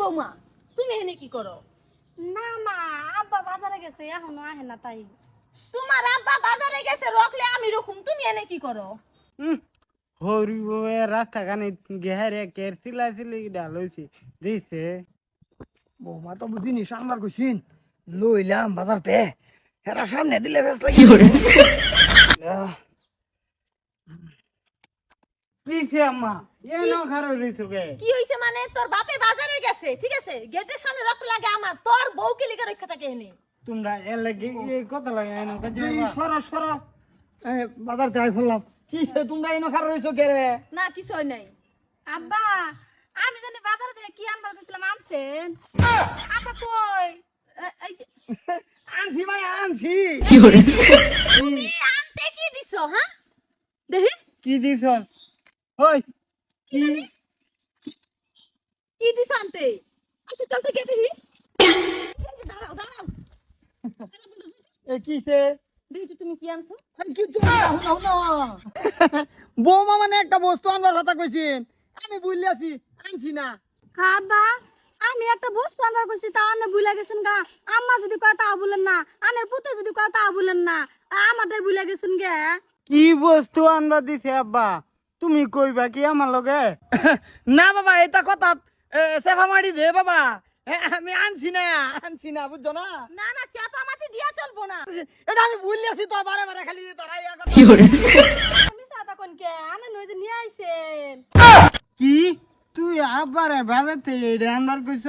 বৌমা তুমি এখানে কি করো? না মা আব্বা বাজারে গেছে এখনও আহে না তাই। তোমার আব্বা বাজারে গেছে রকলে আমি রকম তুমি এনে কি করো? হরি বউয়ে রাস্তা কানে গেহারে কের সিলা সিলি ডাল হইছে দিছে। বৌমা তো বুঝিনি সামবার কইছিন লইলাম বাজারতে। হেরা সামনে দিলে বেশ লাগি কিছে আম্মা এনো খারো কি হইছে মানে? তোর বাপে বাজারে গেছে ঠিক আছে? গেটের সামনে রক লাগে আমার তোর বউ কে লিখে রক্ষা থাকে এনে। তোমরা এর লাগি এই কথা লাগে এনো কাজে সর সর। বাজারতে আই ফেললাম। কি তোমরা এনো খার রইছো রে? না কিছু হয় নাই। আব্বা আমি জানি বাজার থেকে কি আনবার গেছিলাম আনছেন? আব্বা কই? এ- আনছি ভাই আনছি। তুমি আনতে কি দিছো হ্যাঁ? দেখি। কি দিছ ওই কি? কি দিছো আনতে আচ্ছা চল তো দেখি দাঁড়াও দাঁড়াও। এ কি সে? দেখি তুমি কি আনছো? কি বৌমা মানে একটা বস্তু আনবার কথা কইছিন। আমি বুঝলি আছি আনছি না। আব্বা আমি একটা বস্তু আনবার কইছি তা আনে ভুলে গেছেন গা। আম্মা যদি কয় তা বলেন না। আনের পুতে যদি কয় তা বলেন না। আমারটাই ভুলে গেছেন গে। কি বস্তু আনবা দিছে আব্বা? তুমি কইবা কি আমার লগে? না বাবা এটা কথা সেফা মারি দে বাবা। আমি আনছি না আনছি না বুঝছ না? না না চাপা মাটি দিয়া চলবো না। এটা আমি ভুল আছি তো বারে বারে খালি তোরাই আমি সাদা কোন কে? আনে নই যে নিয়ে আইছেন কি? তুই আব্বারে বাজাতে এটা আনবার কইছ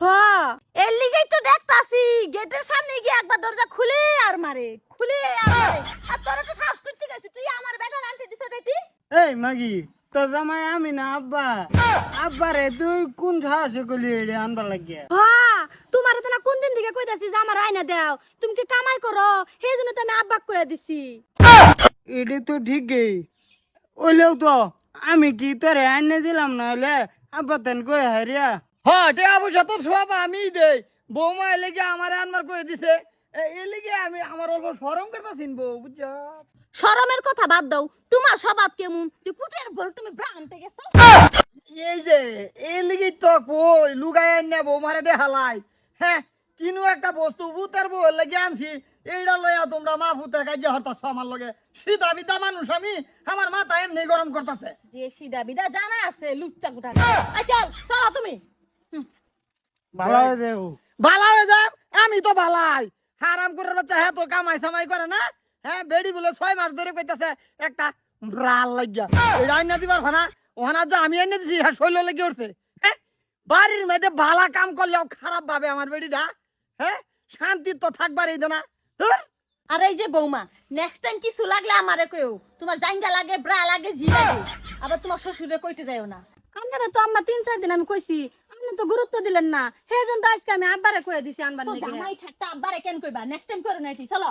হ্যাঁ এর লিগেই তো দেখতাছি গেটের সামনে গিয়ে একবার দরজা খুলে আর মারে খুলে আর মারে আর তোরা তো সাহস করতে গেছিস তুই আমার বেটা আনতে দিছ দেখি এই মাগি তো জামাই আমি না আব্বা। আব্বারে তুই কোন সাহসে কইলি এটা আনবার লাগিয়া? হ্যাঁ তোমার তো না কোন দিন থেকে কইতাছি যে আমার আয়না দাও। তুমি কি কামাই করো? সেই জন্য তো আমি আব্বাক কইয়া দিছি। এটা তো ঠিকই। ওইলেও তো আমি কি তোরে আইনে দিলাম না হলে আব্বা তেন কই হারিয়া? হ্যাঁ তে অবশ্য তো সব আমি দেই। বৌমা এলেগে আমার আনবার করে দিছে। আমি আমার অল্প কথা চিনবো বুঝছ? শরমের কথা বাদ দাও। তোমার স্বভাব কেমন? যে পুটের তুমি গেছো। এই যে এই লিগি তো কই বৌমারে দেখালাই। হ্যাঁ কিনু একটা বস্তু ভূতের বউ লেগে আনছি। এইটা লইয়া তোমরা মা ভূতের কাজে হতাছ আমার লগে। বিতা মানুষ আমি আমার মাথা এমনি গরম করতেছে। যে সিদা বিদা জানা আছে লুচ্চা গুটা চল চলো তুমি। ভালো দেও ভালা হয়ে যাম আমি তো ভালাই হারাম করে বাচ্চা হ্যাঁ তো কামাই সামাই করে না? হ্যাঁ বেড়ি বলে ছয় মাস ধরে কইতাছে, একটা ব্রাল লাগিয়া। এটা আইনা দিবার ফানা, ওখানে যে আমি এনে দিছি হ্যাঁ শৈল লেগে উঠছে। বাড়ির মধ্যে ভালা কাম করলেও খারাপ ভাবে আমার বেড়িটা হ্যাঁ? শান্তি তো থাকবার এই না। ধুর। আর এই যে বৌমা নেক্সট টাইম কিছু লাগলে আমারে কইও। তোমার জাঙ্গা লাগে, ব্রা লাগে জি লাগে। আবার তোমার শ্বশুরে কইতে যাইও না। আপনারা তো আম্মা তিন চার দিন আমি কইছি আপনি তো গুরুত্ব দিলেন না। সেই জন্য তো আজকে আমি আব্বারে কয়ে দিছি আনবার আব্বারে কেন কইবা? নেক্সট টাইম করে নাইটি চলো।